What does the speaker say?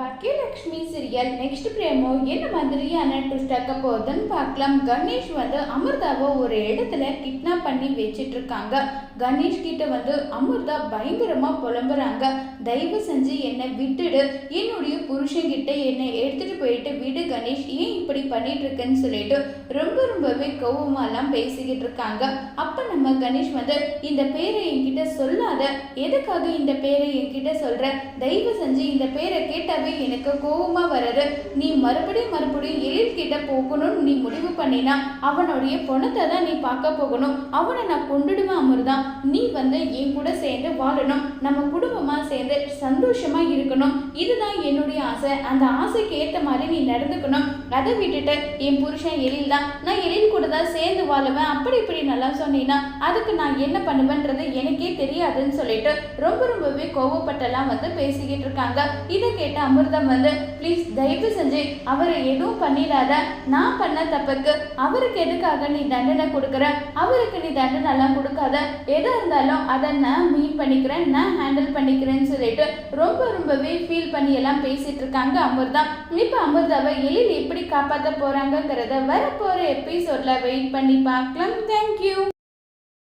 Bhagyalakshmi serial next பிரேமோ என்ன மாதிரியான twist ஆக்க போகுதுன்னு பார்க்கலாம். கணேஷ் வந்து அமிர்தாவை ஒரு இடத்துல கிட்னாப் பண்ணி வச்சிட்டு இருக்காங்க கணேஷ் கிட்ட வந்து அமிர்தா பயங்கரமா புலம்புறாங்க. தயவு செஞ்சு என்னை விட்டுடு. என்னுடைய புருஷங்கிட்ட என்னை எடுத்துட்டு போயிட்டு விடு கணேஷ். ஏன் இப்படி பண்ணிட்டு இருக்கேன்னு சொல்லிட்டு ரொம்ப ரொம்பவே கோவமாலாம் பேசிக்கிட்டு இருக்காங்க அப்ப நம்ம கணேஷ் வந்து இந்த பேரை என்கிட்ட சொல்லாத. எதுக்காக இந்த பேரை என்கிட்ட சொல்ற? தயவு செஞ்சு இந்த பேரை கேட்டாவே எனக்கு கோபமா வர்றது நீ மறுபடியும் மறுபடியும் எழில் கிட்ட போகணும்னு நீ முடிவு பண்ணினா அவனுடைய பணத்தை தான் நீ பார்க்க போகணும். அவனை நான் கொண்டுடுவேன் அமிர்தா. நீ வந்து என் கூட சேர்ந்து வாழணும். நம்ம குடும்பமா சேர்ந்து சந்தோஷமா இருக்கணும். இது என்னுடைய ஆசை. அந்த ஆசைக்கு ஏற்ற மாதிரி நீ நடந்துக்கணும். அதை விட்டுட்டு என் புருஷன் எழில் தான். நான் எழில் கூட தான் சேர்ந்து வாழுவேன். அப்படி இப்படி நல்லா சொன்னீங்கன்னா அதுக்கு நான் என்ன பண்ணுவேன்றது எனக்கே தெரியாதுன்னு சொல்லிட்டு ரொம்ப ரொம்பவே கோவப்பட்டெல்லாம் வந்து பேசிக்கிட்டு இருக்காங்க. இதை கேட்ட அமிர்தம் வந்து ப்ளீஸ் தயவு செஞ்சு அவரை எதுவும் பண்ணிடாத. நான் பண்ண தப்புக்கு அவருக்கு எதுக்காக நீ தண்டனை கொடுக்குற? அவருக்கு நீ தண்டனை எல்லாம் கொடுக்காத. எதாக இருந்தாலும் அதை நான் மீட் பண்ணிக்கிறேன். நான் ஹேண்டில் பண்ணிக்கிறேன்னு சொல்லிட்டு ரொம்ப ரொம்பவே ஃபீல் பண்ணி எல்லாம் பேசிட்டு இருக்காங்க. அமிர்தா இப்போ அமிர்தாவை எழில் எப்படி காப்பாற்ற போறாங்கிறத வரப்போற எபிசோட்ல வெயிட் பண்ணி பார்க்கலாம். தேங்க்யூ